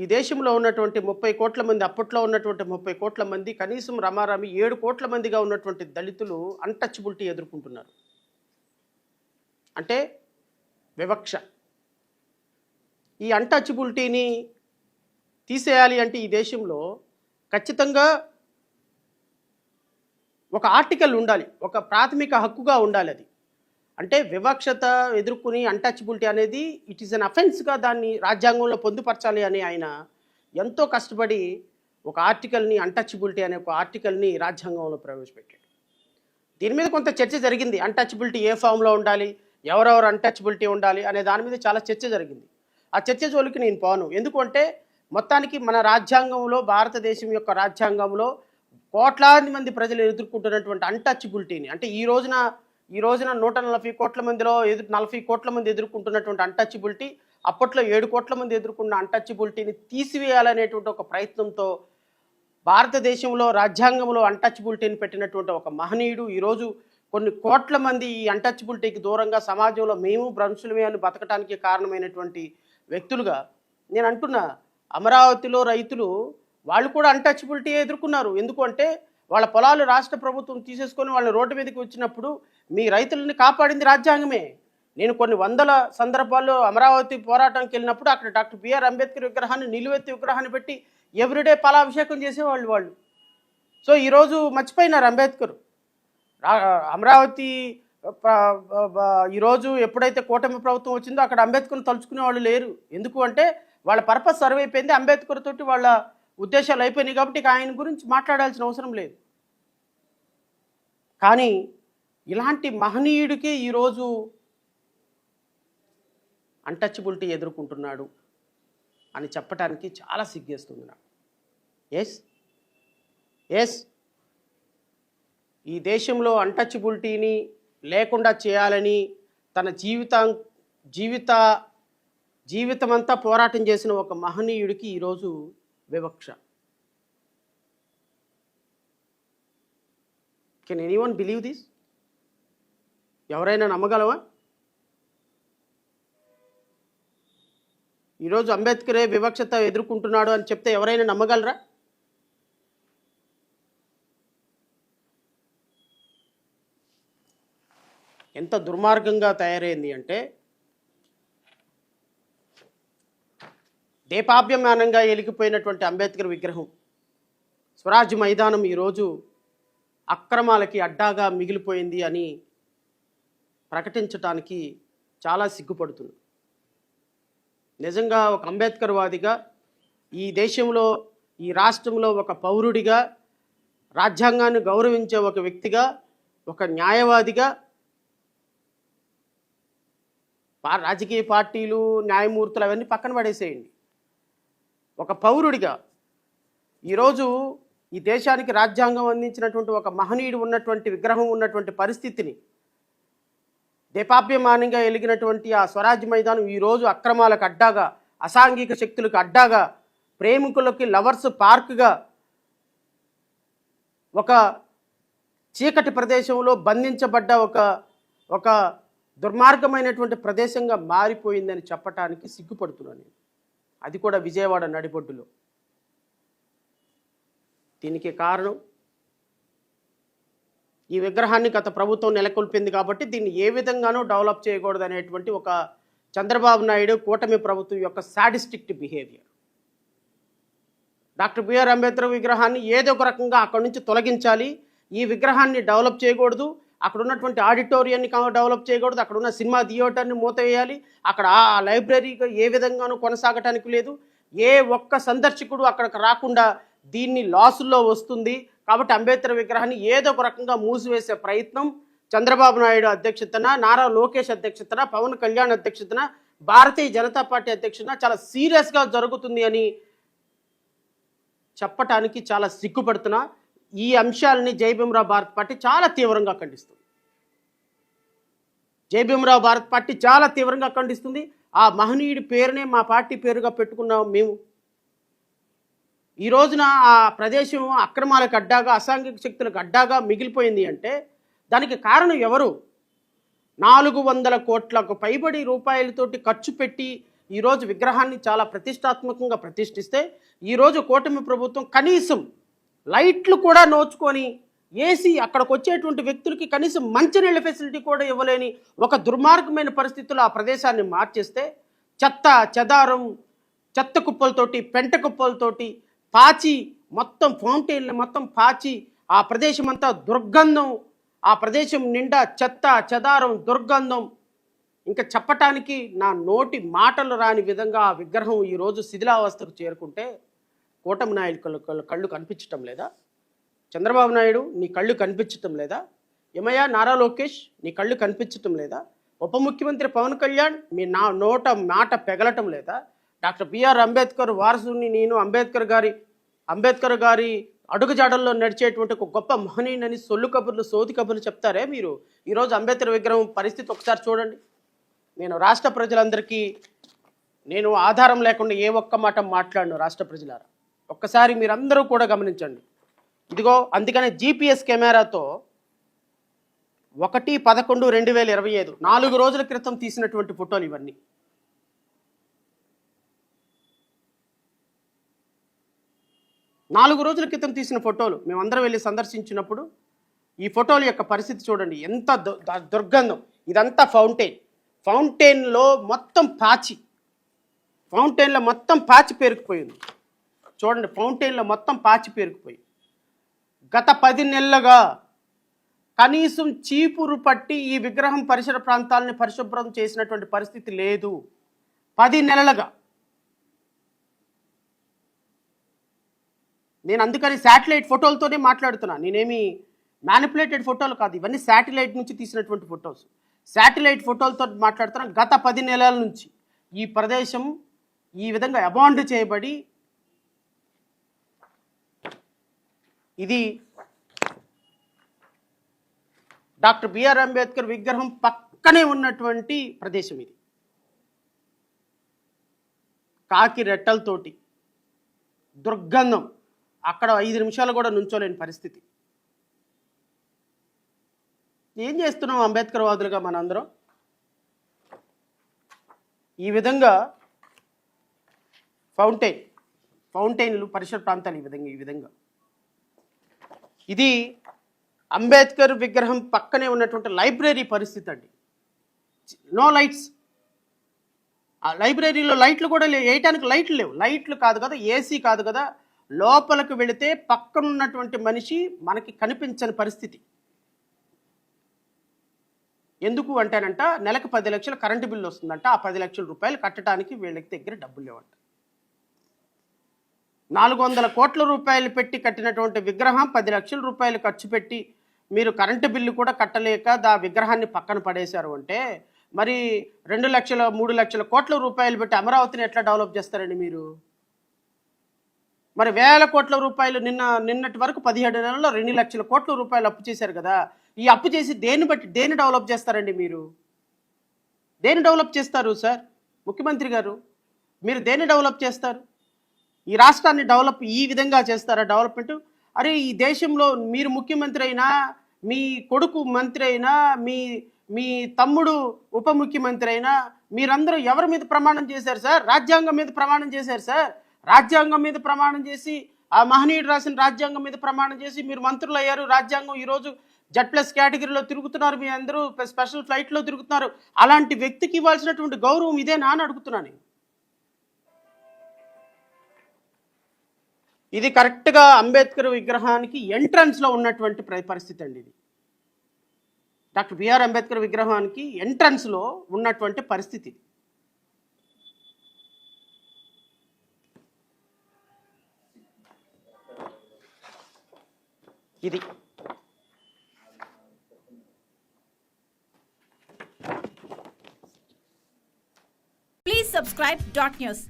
ఈ దేశంలో ఉన్నటువంటి ముప్పై కోట్ల మంది అప్పట్లో ఉన్నటువంటి ముప్పై కోట్ల మంది కనీసం రమారామి ఏడు కోట్ల మందిగా ఉన్నటువంటి దళితులు అన్టచబిలిటీ ఎదుర్కొంటున్నారు. అంటే వివక్ష. ఈ అన్టచబిలిటీని తీసేయాలి అంటే ఈ దేశంలో ఖచ్చితంగా ఒక ఆర్టికల్ ఉండాలి ఒక ప్రాథమిక హక్కుగా ఉండాలి అది. అంటే వివక్షత ఎదుర్కొని అన్టచబిలిటీ అనేది ఇట్ ఈస్ అన్ అఫెన్స్గా దాన్ని రాజ్యాంగంలో పొందుపరచాలి అని ఆయన ఎంతో కష్టపడి ఒక ఆర్టికల్ని అన్టచబిలిటీ అనే ఒక ఆర్టికల్ని రాజ్యాంగంలో ప్రవేశపెట్టాడు. దీని మీద కొంత చర్చ జరిగింది. అన్టచబిలిటీ ఏ ఫామ్లో ఉండాలి? ఎవరెవరు అన్టచబిలిటీ ఉండాలి? అనే దాని మీద చాలా చర్చ జరిగింది. ఆ చర్చ జోలికి నేను పోను. ఎందుకంటే మొత్తానికి మన రాజ్యాంగంలో భారతదేశం యొక్క రాజ్యాంగంలో కోట్లాది మంది ప్రజలు ఎదుర్కొంటున్నటువంటి అన్టచబిలిటీని అంటే ఈ రోజున ఈ రోజున నూట నలభై కోట్ల మందిలో ఎదురు నలభై కోట్ల మంది ఎదుర్కొంటున్నటువంటి అన్టచబిలిటీ అప్పట్లో ఏడు కోట్ల మంది ఎదుర్కొన్న అన్టచబిలిటీని తీసివేయాలనేటువంటి ఒక ప్రయత్నంతో భారతదేశంలో రాజ్యాంగంలో అన్టచబిలిటీని పెట్టినటువంటి ఒక మహనీయుడు ఈరోజు కొన్ని కోట్ల మంది ఈ అన్టచబిలిటీకి దూరంగా సమాజంలో మేము భ్రంశులమే అని బతకటానికి కారణమైనటువంటి వ్యక్తులుగా నేను అంటున్నా. అమరావతిలో రైతులు వాళ్ళు కూడా అన్టచబిలిటీ ఎదుర్కొన్నారు. ఎందుకంటే వాళ్ళ పొలాలు రాష్ట్ర ప్రభుత్వం తీసేసుకొని వాళ్ళని రోడ్డు మీదకి వచ్చినప్పుడు మీ రైతులని కాపాడింది రాజ్యాంగమే. నేను కొన్ని వందల సందర్భాల్లో అమరావతి పోరాటానికి వెళ్ళినప్పుడు అక్కడ డాక్టర్ బిఆర్ అంబేద్కర్ విగ్రహాన్ని నిలువెత్తి విగ్రహాన్ని పెట్టి ఎవ్రీడే పాలాభిషేకం చేసేవాళ్ళు వాళ్ళు. సో ఈరోజు మర్చిపోయినారు అంబేద్కర్. అమరావతి ఈరోజు ఎప్పుడైతే కూటమి ప్రభుత్వం వచ్చిందో అక్కడ అంబేద్కర్ని తలుచుకునే వాళ్ళు లేరు. ఎందుకు అంటే వాళ్ళ పర్పస్ సర్వ్ అయిపోయింది అంబేద్కర్ తోటి వాళ్ళ ఉద్దేశాలు అయిపోయినాయి కాబట్టి ఆయన గురించి మాట్లాడాల్సిన అవసరం లేదు. కానీ ఇలాంటి మహనీయుడికి ఈరోజు అన్టచబిలిటీ ఎదుర్కొంటున్నాడు అని చెప్పటానికి చాలా సిగ్గేస్తుంది నాకు. ఎస్ ఎస్ ఈ దేశంలో అన్టచబిలిటీని లేకుండా చేయాలని తన జీవితం జీవిత జీవితమంతా పోరాటం చేసిన ఒక మహనీయుడికి ఈరోజు వివక్ష. Can anyone believe this ఎవరైనా నమ్మగలవా? ఈరోజు అంబేద్కరే వివక్షత ఎదుర్కొంటున్నాడు అని చెప్తే ఎవరైనా నమ్మగలరా? ఎంత దుర్మార్గంగా తయారైంది అంటే దీపాభ్యమానంగా ఎలిగిపోయినటువంటి అంబేద్కర్ విగ్రహం స్వరాజ్య మైదానం ఈరోజు అక్రమాలకి అడ్డాగా మిగిలిపోయింది అని ప్రకటించటానికి చాలా సిగ్గుపడుతుంది. నిజంగా ఒక అంబేద్కర్ వాదిగా ఈ దేశంలో ఈ రాష్ట్రంలో ఒక పౌరుడిగా రాజ్యాంగాన్ని గౌరవించే ఒక వ్యక్తిగా ఒక న్యాయవాదిగా రాజకీయ పార్టీలు న్యాయమూర్తులు అవన్నీ పక్కన పడేసేయండి. ఒక పౌరుడిగా ఈరోజు ఈ దేశానికి రాజ్యాంగం అందించినటువంటి ఒక మహనీయుడు ఉన్నటువంటి విగ్రహం ఉన్నటువంటి పరిస్థితిని దీపాభ్యమానంగా ఎలిగినటువంటి ఆ స్వరాజ్య మైదానం ఈరోజు అక్రమాలకు అడ్డాగా అసాంఘిక శక్తులకు అడ్డాగా ప్రేమికులకి లవర్స్ పార్క్గా ఒక చీకటి ప్రదేశంలో బంధించబడ్డ ఒక ఒక దుర్మార్గమైనటువంటి ప్రదేశంగా మారిపోయిందని చెప్పటానికి సిగ్గుపడుతున్నాను నేను. అది కూడా విజయవాడ నడిబొడ్డులో. దీనికి కారణం ఈ విగ్రహాన్ని గత ప్రభుత్వం నెలకొల్పింది కాబట్టి దీన్ని ఏ విధంగానూ డెవలప్ చేయకూడదు అనేటువంటి ఒక చంద్రబాబు నాయుడు కూటమి ప్రభుత్వం యొక్క sadistic behaviour. Doctor B R Ambedkar విగ్రహాన్ని ఏదో ఒక రకంగా అక్కడి నుంచి తొలగించాలి. ఈ విగ్రహాన్ని డెవలప్ చేయకూడదు. అక్కడ ఉన్నటువంటి ఆడిటోరియాన్ని డెవలప్ చేయకూడదు. అక్కడ ఉన్న సినిమా థియేటర్ని మూతవేయాలి. అక్కడ ఆ లైబ్రరీ ఏ విధంగానూ కొనసాగటానికి లేదు. ఏ ఒక్క సందర్శకుడు అక్కడికి రాకుండా దీన్ని లాసుల్లో వస్తుంది. కాబట్టి అంబేద్కర్ విగ్రహాన్ని ఏదో ఒక రకంగా మూసివేసే ప్రయత్నం చంద్రబాబు నాయుడు అధ్యక్షతన నారా లోకేష్ అధ్యక్షతన పవన్ కళ్యాణ్ అధ్యక్షతన భారతీయ జనతా పార్టీ అధ్యక్షతన చాలా సీరియస్గా జరుగుతుంది అని చెప్పటానికి చాలా సిగ్గుపడుతున్నా. ఈ అంశాలని జయభీమరావు భారత్ పార్టీ చాలా తీవ్రంగా ఖండిస్తుంది. జయభీమరావు భారత్ పార్టీ చాలా తీవ్రంగా ఖండిస్తుంది. ఆ మహనీయుడి పేరునే మా పార్టీ పేరుగా పెట్టుకున్నాం మేము. ఈ రోజున ఆ ప్రదేశం అక్రమాలకు అడ్డాగా అసాంఘిక శక్తులకు అడ్డాగా మిగిలిపోయింది అంటే దానికి కారణం ఎవరు? నాలుగు వందల కోట్లకు పైబడి రూపాయలతోటి ఖర్చు పెట్టి ఈరోజు విగ్రహాన్ని చాలా ప్రతిష్టాత్మకంగా ప్రతిష్ఠిస్తే ఈరోజు కూటమి ప్రభుత్వం కనీసం లైట్లు కూడా నోచుకొని ఏసీ అక్కడికి వచ్చేటువంటి వ్యక్తులకి కనీసం మంచినీళ్ళ ఫెసిలిటీ కూడా ఇవ్వలేని ఒక దుర్మార్గమైన పరిస్థితుల్లో ఆ ప్రదేశాన్ని మార్చేస్తే చెత్త చెదారం చెత్త కుప్పలతోటి పెంట కుప్పలతోటి పాచి మొత్తం ఫౌంటైన్లు మొత్తం పాచి ఆ ప్రదేశం అంతా దుర్గంధం ఆ ప్రదేశం నిండా చెత్త చెదారం దుర్గంధం. ఇంకా చెప్పటానికి నా నోటి మాటలు రాని విధంగా ఆ విగ్రహం ఈరోజు శిథిలావస్థకు చేరుకుంటే కూటమి నాయకుల కళ్ళు- కనిపించటం లేదా? చంద్రబాబు నాయుడు నీ కళ్ళు కనిపించటం లేదా? ఏమయ్యా నారా లోకేష్ నీ కళ్ళు కనిపించటం లేదా? ఉప ముఖ్యమంత్రి పవన్ కళ్యాణ్ మీ నా నోట మాట పెగలటం లేదా? డాక్టర్ బిఆర్ అంబేద్కర్ వారసుని నేను అంబేద్కర్ గారి అంబేద్కర్ గారి అడుగుజాడల్లో నడిచేటువంటి ఒక గొప్ప మహనీయునని సొల్లు కబుర్లు సోది కబుర్లు చెప్తారే మీరు? ఈరోజు అంబేద్కర్ విగ్రహం పరిస్థితి ఒకసారి చూడండి. నేను రాష్ట్ర ప్రజలందరికీ నేను ఆధారం లేకుండా ఏ ఒక్క మాట మాట్లాడను రాష్ట్ర ప్రజలారా. ఒక్కసారి మీరందరూ కూడా గమనించండి. ఇదిగో అందుకనే జీపీఎస్ కెమెరాతో ఒకటి పదకొండు రెండు వేల ఇరవై ఐదు నాలుగు రోజుల క్రితం తీసినటువంటి ఫోటోలు ఇవన్నీ. నాలుగు రోజుల క్రితం తీసిన ఫోటోలు మేమందరం వెళ్ళి సందర్శించినప్పుడు ఈ ఫోటోల యొక్క పరిస్థితి చూడండి ఎంత దు- దుర్గంధం. ఇదంతా ఫౌంటైన్. ఫౌంటైన్లో మొత్తం పాచి. ఫౌంటైన్లో మొత్తం పాచి పేరుకుపోయింది. చూడండి ఫౌంటైన్లో మొత్తం పాచి పేరుకుపోయి గత పది నెలలుగా కనీసం చీపురు పట్టి ఈ విగ్రహం పరిసర ప్రాంతాలని పరిశుభ్రం చేసినటువంటి పరిస్థితి లేదు. పది నెలలుగా. నేను అందుకని శాటిలైట్ ఫోటోలతోనే మాట్లాడుతున్నా. నేనేమి మ్యానిపులేటెడ్ ఫోటోలు కాదు ఇవన్నీ శాటిలైట్ నుంచి తీసినటువంటి ఫొటోస్. శాటిలైట్ ఫోటోలతో మాట్లాడుతున్నా గత పది నెలల నుంచి ఈ ప్రదేశం ఈ విధంగా అబాండ్ చేయబడి ఇది డాక్టర్ బిఆర్ అంబేద్కర్ విగ్రహం పక్కనే ఉన్నటువంటి ప్రదేశం ఇది. కాకి రెట్టలతోటి దుర్గంధం. అక్కడ ఐదు నిమిషాలు కూడా నుంచోలేని పరిస్థితి. ఏం చేస్తున్నాం అంబేద్కర్ వాదులుగా మనందరం? ఈ విధంగా ఫౌంటైన్ ఫౌంటైన్లు పరిసర ప్రాంతాలు ఈ విధంగా ఈ విధంగా. ఇది అంబేద్కర్ విగ్రహం పక్కనే ఉన్నటువంటి లైబ్రరీ పరిస్థితి అండి. No lights. ఆ లైబ్రరీలో లైట్లు కూడా లేవు. వేయటానికి లైట్లు లేవు. లైట్లు కాదు కదా ఏసీ కాదు కదా. లోపలికి వెళితే పక్కనున్నటువంటి మనిషి మనకి కనిపించని పరిస్థితి. ఎందుకు అంటేనంట నెలకు పది లక్షలు కరెంటు బిల్లు వస్తుందంట. ఆ పది లక్షల రూపాయలు కట్టడానికి వీళ్ళకి దగ్గర డబ్బులు లేవంట. నాలుగు వందల కోట్ల రూపాయలు పెట్టి కట్టినటువంటి విగ్రహం పది లక్షల రూపాయలు ఖర్చు పెట్టి మీరు కరెంటు బిల్లు కూడా కట్టలేక దా విగ్రహాన్ని పక్కన పడేశారు అంటే మరి రెండు లక్షల మూడు లక్షల కోట్ల రూపాయలు పెట్టి అమరావతిని ఎట్లా డెవలప్ చేస్తారండి మీరు? మరి వేల కోట్ల రూపాయలు నిన్న నిన్నటి వరకు పదిహేడు నెలల్లో రెండు లక్షల కోట్ల రూపాయలు అప్పు చేశారు కదా ఈ అప్పు చేసి దేన్ని బట్టి దేన్ని డెవలప్ చేస్తారండి మీరు? దేన్ని డెవలప్ చేస్తారు సార్? ముఖ్యమంత్రి గారు మీరు దేన్ని డెవలప్ చేస్తారు? ఈ రాష్ట్రాన్ని డెవలప్ ఈ విధంగా చేస్తారా డెవలప్మెంట్? అరే ఈ దేశంలో మీరు ముఖ్యమంత్రి అయినా మీ కొడుకు మంత్రి అయినా మీ మీ తమ్ముడు ఉప ముఖ్యమంత్రి అయినా మీరందరూ ఎవరి మీద ప్రమాణం చేశారు సార్? రాజ్యాంగం మీద ప్రమాణం చేశారు సార్? రాజ్యాంగం మీద ప్రమాణం చేసి ఆ మహనీయుడు రాసిన రాజ్యాంగం మీద ప్రమాణం చేసి మీరు మంత్రులు అయ్యారు రాజ్యాంగం ఈరోజు జడ్ ప్లస్ కేటగిరీలో తిరుగుతున్నారు మీ అందరూ స్పెషల్ ఫ్లైట్లో తిరుగుతున్నారు. అలాంటి వ్యక్తికి ఇవ్వాల్సినటువంటి గౌరవం ఇదేనా అని అడుగుతున్నాను ఇది కరెక్ట్గా అంబేద్కర్ విగ్రహానికి ఎంట్రన్స్లో ఉన్నటువంటి పరిస్థితి అండి ఇది. డాక్టర్ బిఆర్ అంబేద్కర్ విగ్రహానికి ఎంట్రన్స్లో ఉన్నటువంటి పరిస్థితి. ఇది. Please subscribe dot news